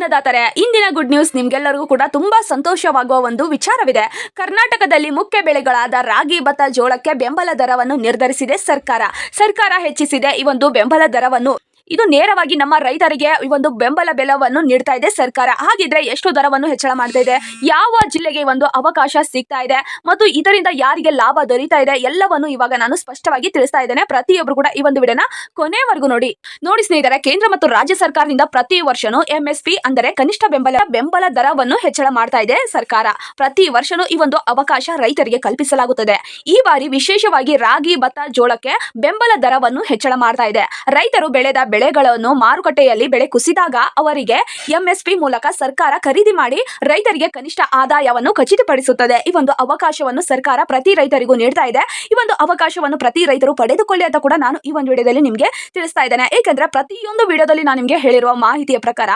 ಅನ್ನದಾತರೆ, ಇಂದಿನ good news ನಿಮ್ಗೆಲ್ಲರಿಗೂ ಕೂಡ ತುಂಬಾ ಸಂತೋಷವಾಗುವ ಒಂದು ವಿಚಾರವಿದೆ. ಕರ್ನಾಟಕದಲ್ಲಿ ಮುಖ್ಯ ಬೆಳೆಗಳಾದ ರಾಗಿ ಭತ್ತ, ಜೋಳಕ್ಕೆ ಬೆಂಬಲ ದರವನ್ನು ನಿರ್ಧರಿಸಿದೆ ಸರ್ಕಾರ. ಸರ್ಕಾರ ಹೆಚ್ಚಿಸಿದೆ, ಈ ಒಂದು ಬೆಂಬಲ ದರವನ್ನು ಇದು ನೇರವಾಗಿ ನಮ್ಮ ರೈತರಿಗೆ ಒಂದು ಬೆಂಬಲ ಬೆಲವನ್ನು ನೀಡ್ತಾ ಇದೆ ಸರ್ಕಾರ. ಹಾಗಿದ್ರೆ ಎಷ್ಟು ದರವನ್ನು ಹೆಚ್ಚಳ ಮಾಡ್ತಾ ಇದೆ. ಯಾವ ಜಿಲ್ಲೆಗೆ ಒಂದು ಅವಕಾಶ ಸಿಗ್ತಾ ಇದೆ ಮತ್ತು ಇದರಿಂದ ಯಾರಿಗೆ ಲಾಭ ದೊರೀತಾ ಇದೆ ಎಲ್ಲವನ್ನು ಇವಾಗ ನಾನು ಸ್ಪಷ್ಟವಾಗಿ ತಿಳಿಸ್ತಾ ಇದ್ದೇನೆ. ಪ್ರತಿಯೊಬ್ಬರು ಕೂಡ ಈ ಒಂದು ವಿಡಿಯೋನ ಕೊನೆವರೆಗೂ ನೋಡಿ. ನೋಡಿ ಸ್ನೇಹಿತರೆ, ಕೇಂದ್ರ ಮತ್ತು ರಾಜ್ಯ ಸರ್ಕಾರದಿಂದ ಪ್ರತಿ ವರ್ಷನೂ ಎಂಎಸ್ಪಿ ಅಂದರೆ ಕನಿಷ್ಠ ಬೆಂಬಲ ಬೆಂಬಲ ದರವನ್ನು ಹೆಚ್ಚಳ ಮಾಡ್ತಾ ಇದೆ ಸರ್ಕಾರ. ಪ್ರತಿ ವರ್ಷನೂ ಈ ಒಂದು ಅವಕಾಶ ರೈತರಿಗೆ ಕಲ್ಪಿಸಲಾಗುತ್ತದೆ. ಈ ಬಾರಿ ವಿಶೇಷವಾಗಿ ರಾಗಿ, ಭತ್ತ, ಜೋಳಕ್ಕೆ ಬೆಂಬಲ ದರವನ್ನು ಹೆಚ್ಚಳ ಮಾಡ್ತಾ ಇದೆ. ರೈತರು ಬೆಳೆದ ಬೆಳೆಗಳನ್ನು ಮಾರುಕಟ್ಟೆಯಲ್ಲಿ ಬೆಳೆ ಕುಸಿದಾಗ ಅವರಿಗೆ ಎಂಎಸ್ಪಿ ಮೂಲಕ ಸರ್ಕಾರ ಖರೀದಿ ಮಾಡಿ ರೈತರಿಗೆ ಕನಿಷ್ಠ ಆದಾಯವನ್ನು ಖಚಿತಪಡಿಸುತ್ತದೆ. ಈ ಒಂದು ಅವಕಾಶವನ್ನು ಸರ್ಕಾರ ಪ್ರತಿ ರೈತರಿಗೂ ನೀಡ್ತಾ ಇದೆ. ಈ ಒಂದು ಅವಕಾಶವನ್ನು ಪ್ರತಿ ರೈತರು ಪಡೆದುಕೊಳ್ಳಿ ಅಂತ ಕೂಡ ನಾನು ಈ ಒಂದು ವಿಡಿಯೋದಲ್ಲಿ ನಿಮಗೆ ತಿಳಿಸ್ತಾ ಇದ್ದೇನೆ. ಏಕೆಂದ್ರೆ ಪ್ರತಿಯೊಂದು ವಿಡಿಯೋದಲ್ಲಿ ನಾನು ನಿಮಗೆ ಹೇಳಿರುವ ಮಾಹಿತಿಯ ಪ್ರಕಾರ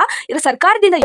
ಸರ್ಕಾರದಿಂದ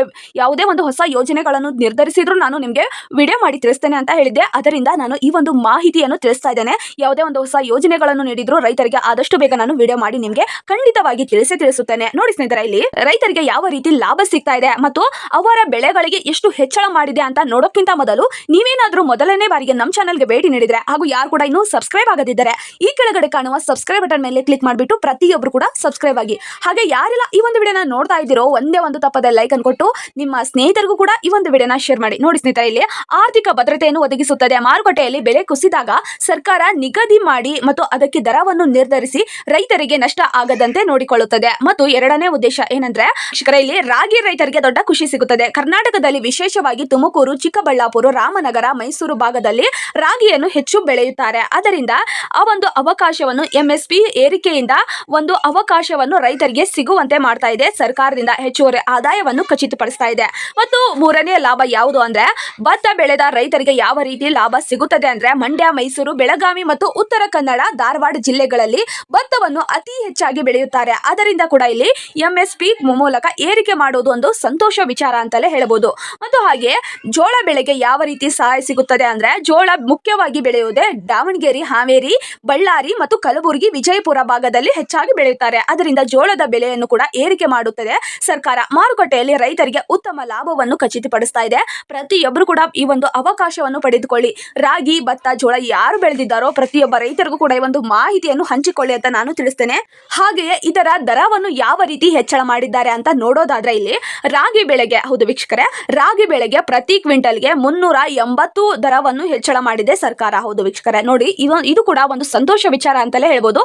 ಯಾವುದೇ ಒಂದು ಹೊಸ ಯೋಜನೆಗಳನ್ನು ನಿರ್ಧರಿಸಿದ್ರು ನಾನು ನಿಮಗೆ ವಿಡಿಯೋ ಮಾಡಿ ತಿಳಿಸ್ತೇನೆ ಅಂತ ಹೇಳಿದ್ದೆ. ಅದರಿಂದ ನಾನು ಈ ಒಂದು ಮಾಹಿತಿಯನ್ನು ತಿಳಿಸ್ತಾ ಇದ್ದೇನೆ. ಯಾವುದೇ ಒಂದು ಹೊಸ ಯೋಜನೆಗಳನ್ನು ನೀಡಿದ್ರು ರೈತರಿಗೆ ಆದಷ್ಟು ಬೇಗ ನಾನು ವಿಡಿಯೋ ಮಾಡಿ ನಿಮಗೆ ಖಂಡಿತವಾಗಿ ತಿಳಿಸೇ ತಿಳಿಸುತ್ತೇನೆ. ನೋಡಿ ಸ್ನೇಹಿತರೆ, ಇಲ್ಲಿ ರೈತರಿಗೆ ಯಾವ ರೀತಿ ಲಾಭ ಸಿಗ್ತಾ ಇದೆ ಮತ್ತು ಅವರ ಬೆಳೆಗಳಿಗೆ ಎಷ್ಟು ಹೆಚ್ಚಳ ಮಾಡಿದೆ ಅಂತ ನೋಡೋಕ್ಕಿಂತ ಮೊದಲು ನೀವೇನಾದ್ರೂ ಮೊದಲನೇ ಬಾರಿಗೆ ನಮ್ಮ ಚಾನಲ್ಗೆ ಭೇಟಿ ನೀಡಿದ್ರೆ ಹಾಗೂ ಯಾರು ಕೂಡ ಇನ್ನೂ ಸಬ್ಸ್ಕ್ರೈಬ್ ಆಗದಿದ್ದರೆ ಈ ಕೆಳಗಡೆ ಕಾಣುವ ಸಬ್ಸ್ಕ್ರೈಬ್ ಬಟನ್ ಮೇಲೆ ಕ್ಲಿಕ್ ಮಾಡಿಬಿಟ್ಟು ಪ್ರತಿಯೊಬ್ಬರು ಕೂಡ ಸಬ್ಸ್ಕ್ರೈಬ್ ಆಗಿ. ಹಾಗೆ ಯಾರೆಲ್ಲ ಈ ಒಂದು ವಿಡಿಯೋನ ನೋಡ್ತಾ ಇದ್ದೀರೋ ಒಂದೇ ಒಂದು ತಪ್ಪದ ಲೈಕ್ ಅನ್ಕೊಟ್ಟು ನಿಮ್ಮ ಸ್ನೇಹಿತರಿಗೂ ಕೂಡ ಈ ಒಂದು ವಿಡಿಯೋನ ಶೇರ್ ಮಾಡಿ. ನೋಡಿ ಸ್ನೇಹಿತರೆ, ಇಲ್ಲಿ ಆರ್ಥಿಕ ಭದ್ರತೆಯನ್ನು ಒದಗಿಸುತ್ತದೆ. ಮಾರುಕಟ್ಟೆಯಲ್ಲಿ ಬೆಲೆ ಕುಸಿದಾಗ ಸರ್ಕಾರ ನಿಗದಿ ಮಾಡಿ ಮತ್ತು ಅದಕ್ಕೆ ದರವನ್ನು ನಿರ್ಧರಿಸಿ ರೈತರಿಗೆ ನಷ್ಟ ಆಗದಂತೆ ನೋಡಿಕೊಳ್ಳುತ್ತದೆ. ಮತ್ತು ಎರಡನೇ ಉದ್ದೇಶ ಏನಂದ್ರೆ ಶಿಖರ ಇಲ್ಲಿ ರಾಗಿ ರೈತರಿಗೆ ದೊಡ್ಡ ಖುಷಿ ಸಿಗುತ್ತದೆ. ಕರ್ನಾಟಕದಲ್ಲಿ ವಿಶೇಷವಾಗಿ ತುಮಕೂರು, ಚಿಕ್ಕಬಳ್ಳಾಪುರ, ರಾಮನಗರ, ಮೈಸೂರು ಭಾಗದಲ್ಲಿ ರಾಗಿಯನ್ನು ಹೆಚ್ಚು ಬೆಳೆಯುತ್ತಾರೆ. ಅದರಿಂದ ಆ ಒಂದು ಅವಕಾಶವನ್ನು ಎಂಎಸ್ಪಿ ಏರಿಕೆಯಿಂದ ಒಂದು ಅವಕಾಶವನ್ನು ರೈತರಿಗೆ ಸಿಗುವಂತೆ ಮಾಡ್ತಾ ಇದೆ. ಸರ್ಕಾರದಿಂದ ಹೆಚ್ಚುವರಿ ಆದಾಯವನ್ನು ಖಚಿತಪಡಿಸ್ತಾ ಇದೆ. ಮತ್ತು ಮೂರನೇ ಲಾಭ ಯಾವುದು ಅಂದ್ರೆ, ಭತ್ತ ಬೆಳೆದ ರೈತರಿಗೆ ಯಾವ ರೀತಿ ಲಾಭ ಸಿಗುತ್ತದೆ ಅಂದ್ರೆ, ಮಂಡ್ಯ, ಮೈಸೂರು, ಬೆಳಗಾವಿ ಮತ್ತು ಉತ್ತರ ಕನ್ನಡ, ಧಾರವಾಡ ಜಿಲ್ಲೆಗಳಲ್ಲಿ ಭತ್ತವನ್ನು ಅತಿ ಹೆಚ್ಚಾಗಿ ಬೆಳೆಯುತ್ತಾರೆ. ಅದರಿಂದ ಕೂಡ ಇಲ್ಲಿ ಎಂಎಸ್ಪಿ ಮೂಲಕ ಏರಿಕೆ ಮಾಡುವುದು ಒಂದು ಸಂತೋಷ ವಿಚಾರ ಅಂತಲೇ ಹೇಳಬಹುದು. ಮತ್ತು ಹಾಗೆ ಜೋಳ ಬೆಳೆಗೆ ಯಾವ ರೀತಿ ಸಹಾಯ ಸಿಗುತ್ತದೆ ಅಂದ್ರೆ ಜೋಳ ಮುಖ್ಯವಾಗಿ ಬೆಳೆಯುವುದೇ ದಾವಣಗೆರೆ, ಹಾವೇರಿ, ಬಳ್ಳಾರಿ ಮತ್ತು ಕಲಬುರಗಿ, ವಿಜಯಪುರ ಭಾಗದಲ್ಲಿ ಹೆಚ್ಚಾಗಿ ಬೆಳೆಯುತ್ತಾರೆ. ಅದರಿಂದ ಜೋಳದ ಬೆಲೆಯನ್ನು ಕೂಡ ಏರಿಕೆ ಮಾಡುತ್ತದೆ. ಸರ್ಕಾರ ಮಾರುಕಟ್ಟೆಯಲ್ಲಿ ರೈತರಿಗೆ ಉತ್ತಮ ಲಾಭವನ್ನು ಖಚಿತಪಡಿಸ್ತಾ ಇದೆ. ಪ್ರತಿಯೊಬ್ಬರು ಕೂಡ ಈ ಒಂದು ಅವಕಾಶವನ್ನು ಪಡೆದುಕೊಳ್ಳಿ. ರಾಗಿ, ಭತ್ತ, ಜೋಳ ಯಾರು ಬೆಳೆದಿದ್ದಾರೋ ಪ್ರತಿಯೊಬ್ಬ ರೈತರಿಗೂ ಕೂಡ ಈ ಒಂದು ಮಾಹಿತಿಯನ್ನು ಹಂಚಿಕೊಳ್ಳಿ ಅಂತ ನಾನು ತಿಳಿಸ್ತೇನೆ. ಹಾಗೆಯೇ ಇದರ ದರವನ್ನು ಯಾವ ರೀತಿ ಹೆಚ್ಚಳ ಮಾಡಿದ್ದಾರೆ ಅಂತ ನೋಡೋದಾದ್ರೆ ಇಲ್ಲಿ ರಾಗಿ ಬೆಳೆಗೆ, ಹೌದು ವೀಕ್ಷಕರೇ, ರಾಗಿ ಬೆಳೆಗೆ ಪ್ರತಿ ಕ್ವಿಂಟಲ್ಗೆ ಮುನ್ನೂರ ಎಂಬತ್ತು ದರವನ್ನು ಹೆಚ್ಚಳ ಮಾಡಿದೆ ಸರ್ಕಾರ. ಹೌದು ವೀಕ್ಷಕರೇ, ನೋಡಿ ಇದು ಕೂಡ ಒಂದು ಸಂತೋಷ ವಿಚಾರ ಅಂತಲೇ ಹೇಳ್ಬೋದು.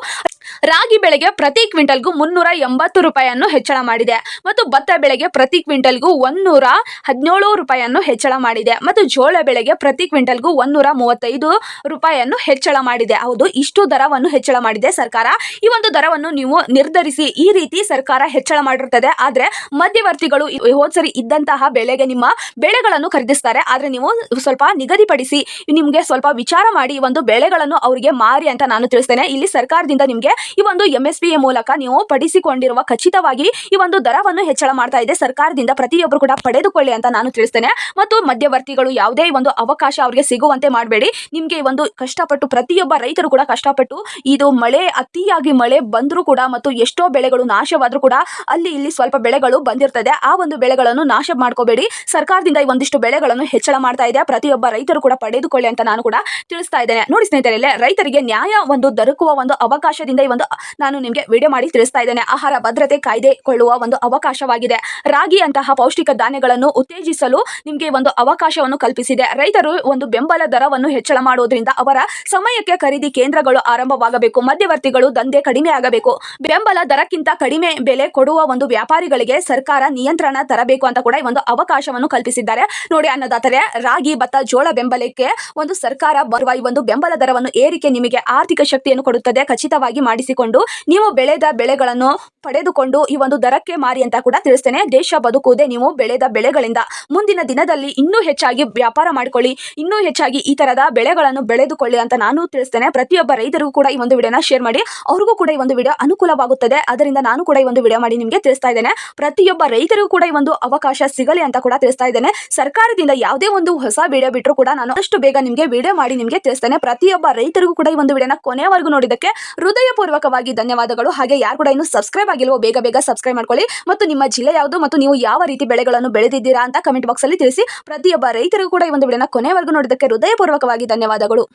ರಾಗಿ ಬೆಳೆಗೆ ಪ್ರತಿ ಕ್ವಿಂಟಲ್ಗೂ ಮುನ್ನೂರ ಎಂಬತ್ತು ರೂಪಾಯಿಯನ್ನು ಹೆಚ್ಚಳ ಮಾಡಿದೆ ಮತ್ತು ಭತ್ತ ಬೆಳೆಗೆ ಪ್ರತಿ ಕ್ವಿಂಟಲ್ಗೂ ಒಂದೂರ ಹದಿನೇಳು ರೂಪಾಯಿಯನ್ನು ಹೆಚ್ಚಳ ಮಾಡಿದೆ ಮತ್ತು ಜೋಳ ಬೆಳೆಗೆ ಪ್ರತಿ ಕ್ವಿಂಟಲ್ಗೂ ಒಂದೂರ ಮೂವತ್ತೈದು ರೂಪಾಯಿಯನ್ನು ಹೆಚ್ಚಳ ಮಾಡಿದೆ. ಹೌದು, ಇಷ್ಟು ದರವನ್ನು ಹೆಚ್ಚಳ ಮಾಡಿದೆ ಸರ್ಕಾರ. ಈ ಒಂದು ದರವನ್ನು ನೀವು ನಿರ್ಧರಿಸಿ ಈ ರೀತಿ ಸರ್ಕಾರ ಹೆಚ್ಚಳ ಮಾಡಿರುತ್ತದೆ ಆದರೆ ಮಧ್ಯವರ್ತಿಗಳು ಹೋದ್ಸರಿ ಇದ್ದಂತಹ ಬೆಳೆಗೆ ನಿಮ್ಮ ಬೆಳೆಗಳನ್ನು ಖರೀದಿಸ್ತಾರೆ. ಆದರೆ ನೀವು ಸ್ವಲ್ಪ ನಿಗದಿಪಡಿಸಿ ನಿಮಗೆ ಸ್ವಲ್ಪ ವಿಚಾರ ಮಾಡಿ ಒಂದು ಬೆಳೆಗಳನ್ನು ಅವರಿಗೆ ಮಾರಿ ಅಂತ ನಾನು ತಿಳಿಸ್ತೇನೆ. ಇಲ್ಲಿ ಸರ್ಕಾರದಿಂದ ನಿಮಗೆ ಈ ಒಂದು ಎಂ ಎಸ್ ಮೂಲಕ ನೀವು ಪಡಿಸಿಕೊಂಡಿರುವ ಖಚಿತವಾಗಿ ಈ ಒಂದು ದರವನ್ನು ಹೆಚ್ಚಳ ಮಾಡ್ತಾ ಇದೆ. ಸರ್ಕಾರದಿಂದ ಪ್ರತಿಯೊಬ್ಬರು ಕೂಡ ಪಡೆದುಕೊಳ್ಳಿ ಅಂತ ನಾನು ತಿಳಿಸ್ತೇನೆ. ಮತ್ತು ಮಧ್ಯವರ್ತಿಗಳು ಯಾವುದೇ ಒಂದು ಅವಕಾಶ ಅವರಿಗೆ ಸಿಗುವಂತೆ ಮಾಡಬೇಡಿ. ನಿಮಗೆ ಈ ಒಂದು ಕಷ್ಟಪಟ್ಟು ಪ್ರತಿಯೊಬ್ಬ ರೈತರು ಕೂಡ ಕಷ್ಟಪಟ್ಟು ಇದು ಮಳೆ, ಅತಿಯಾಗಿ ಮಳೆ ಬಂದರೂ ಕೂಡ ಮತ್ತು ಎಷ್ಟೋ ಬೆಳೆಗಳು ನಾಶವಾದರೂ ಕೂಡ ಅಲ್ಲಿ ಇಲ್ಲಿ ಸ್ವಲ್ಪ ಬೆಳೆಗಳು ಬಂದಿರ್ತದೆ. ಆ ಒಂದು ಬೆಳೆಗಳನ್ನು ನಾಶ ಮಾಡ್ಕೋಬೇಡಿ. ಸರ್ಕಾರದಿಂದ ಈ ಒಂದಿಷ್ಟು ಬೆಳೆಗಳನ್ನು ಹೆಚ್ಚಳ ಮಾಡ್ತಾ ಇದೆ. ಪ್ರತಿಯೊಬ್ಬ ರೈತರು ಕೂಡ ಪಡೆದುಕೊಳ್ಳಿ ಅಂತ ನಾನು ಕೂಡ ತಿಳಿಸ್ತಾ ಇದ್ದೇನೆ. ನೋಡಿ ಸ್ನೇಹಿತರೆ, ರೈತರಿಗೆ ನ್ಯಾಯ ಒಂದು ದೊರಕುವ ಒಂದು ಅವಕಾಶದಿಂದ ಈ ಒಂದು, ನಾನು ನಿಮಗೆ ವಿಡಿಯೋ ಮಾಡಿ ತಿಳಿಸ್ತಾ ಇದ್ದೇನೆ. ಆಹಾರ ಭದ್ರತೆ ಕಾಯ್ದೆಕೊಳ್ಳುವ ಒಂದು ಅವಕಾಶವಾಗಿದೆ. ರಾಗಿ ಅಂತಹ ಪೌಷ್ಟಿಕ ಧಾನ್ಯಗಳನ್ನು ಉತ್ತೇಜಿಸಲು ನಿಮಗೆ ಒಂದು ಅವಕಾಶವನ್ನು ಕಲ್ಪಿಸಿದೆ. ರೈತರು ಒಂದು ಬೆಂಬಲ ದರವನ್ನು ಹೆಚ್ಚಳ ಮಾಡುವುದರಿಂದ ಅವರ ಸಮಯಕ್ಕೆ ಖರೀದಿ ಕೇಂದ್ರಗಳು ಆರಂಭವಾಗಬೇಕು. ಮಧ್ಯವರ್ತಿಗಳು ದಂಧೆ ಕಡಿಮೆ ಆಗಬೇಕು. ಬೆಂಬಲ ದರಕ್ಕಿಂತ ಕಡಿಮೆ ಬೆಲೆ ಕೊಡುವ ಒಂದು ವ್ಯಾಪಾರಿಗಳಿಗೆ ಸರ್ಕಾರ ನಿಯಂತ್ರಣ ತರಬೇಕು ಅಂತ ಕೂಡ ಈ ಒಂದು ಅವಕಾಶವನ್ನು ಕಲ್ಪಿಸಿದ್ದಾರೆ. ನೋಡಿ ಅನ್ನದಾತರೆ, ರಾಗಿ ಭತ್ತ ಜೋಳ ಬೆಂಬಲಕ್ಕೆ ಒಂದು ಸರ್ಕಾರ ಬರುವ ಈ ಒಂದು ಬೆಂಬಲ ದರವನ್ನು ಏರಿಕೆ ನಿಮಗೆ ಆರ್ಥಿಕ ಶಕ್ತಿಯನ್ನು ಕೊಡುತ್ತದೆ. ಖಚಿತವಾಗಿ ಮಾಡಿಸಿಕೊಂಡು ನೀವು ಬೆಳೆದ ಬೆಳೆಗಳನ್ನು ಪಡೆದುಕೊಂಡು ಈ ಒಂದು ದರಕ್ಕೆ ಮಾರಿ ಅಂತ ಕೂಡ ತಿಳಿಸ್ತೇನೆ. ದೇಶ ಬದುಕುವುದೇ ನೀವು ಬೆಳೆದ ಬೆಳೆಗಳಿಂದ. ಮುಂದಿನ ದಿನದಲ್ಲಿ ಇನ್ನೂ ಹೆಚ್ಚಾಗಿ ವ್ಯಾಪಾರ ಮಾಡಿಕೊಳ್ಳಿ, ಇನ್ನೂ ಹೆಚ್ಚಾಗಿ ಈ ತರದ ಬೆಳೆಗಳನ್ನು ಬೆಳೆದುಕೊಳ್ಳಿ ಅಂತ ನಾನು ತಿಳಿಸ್ತೇನೆ. ಪ್ರತಿಯೊಬ್ಬ ರೈತರಿಗೂ ಕೂಡ ಈ ಒಂದು ವಿಡಿಯೋನ ಶೇರ್ ಮಾಡಿ. ಅವ್ರಿಗೂ ಕೂಡ ಈ ಒಂದು ವಿಡಿಯೋ ಅನುಕೂಲವಾಗುತ್ತದೆ. ಅದರಿಂದ ನಾನು ಕೂಡ ಈ ಒಂದು ವಿಡಿಯೋ ಮಾಡಿ ನಿಮಗೆ ತಿಳಿಸ್ತಾ ಇದ್ದೇನೆ. ಪ್ರತಿಯೊಬ್ಬ ರೈತರಿಗೂ ಕೂಡ ಈ ಒಂದು ಅವಕಾಶ ಸಿಗಲಿ ಅಂತ ಕೂಡ ತಿಳಿಸ್ತಾ ಇದ್ದೇನೆ. ಸರ್ಕಾರದಿಂದ ಯಾವುದೇ ಒಂದು ಹೊಸ ವಿಡಿಯೋ ಬಿಟ್ಟರು ಕೂಡ ನಾನು ಅಷ್ಟು ಬೇಗ ನಿಮಗೆ ವಿಡಿಯೋ ಮಾಡಿ ನಿಮಗೆ ತಿಳಿಸ್ತೇನೆ. ಪ್ರತಿಯೊಬ್ಬ ರೈತರಿಗೂ ಕೂಡ ಈ ಒಂದು ವಿಡಿಯೋನ ಕೊನೆವರೆಗೂ ನೋಡಿದ್ದಕ್ಕೆ ಹೃದಯಪೂರ್ವಕವಾಗಿ ಧನ್ಯವಾದಗಳು. ಹಾಗೆ ಯಾರು ಕೂಡ ಇನ್ನು ಸಬ್ಸ್ಕ್ರೈಬ್ ಆಗಿಲ್ವೋ, ಬೇಗ ಬೇಗ ಸಬ್ಸ್ಕ್ರೈಬ್ ಮಾಡ್ಕೊಳ್ಳಿ. ಮತ್ತು ನಿಮ್ಮ ಜಿಲ್ಲೆ ಯಾವುದು ಮತ್ತು ನೀವು ಯಾವ ರೀತಿ ಬೆಳೆಗಳನ್ನು ಬೆಳೆದಿದ್ದೀರಾ ಅಂತ ಕಮೆಂಟ್ ಬಾಕ್ಸ್ ಅಲ್ಲಿ ತಿಳಿಸಿ. ಪ್ರತಿಯೊಬ್ಬ ರೈತರಿಗೂ ಕೂಡ ಈ ಒಂದು ವಿಡಿಯೋನ ಕೊನೆವರೆಗೂ ನೋಡಿದ್ದಕ್ಕೆ ಹೃದಯಪೂರ್ವಕವಾಗಿ ಧನ್ಯವಾದಗಳು.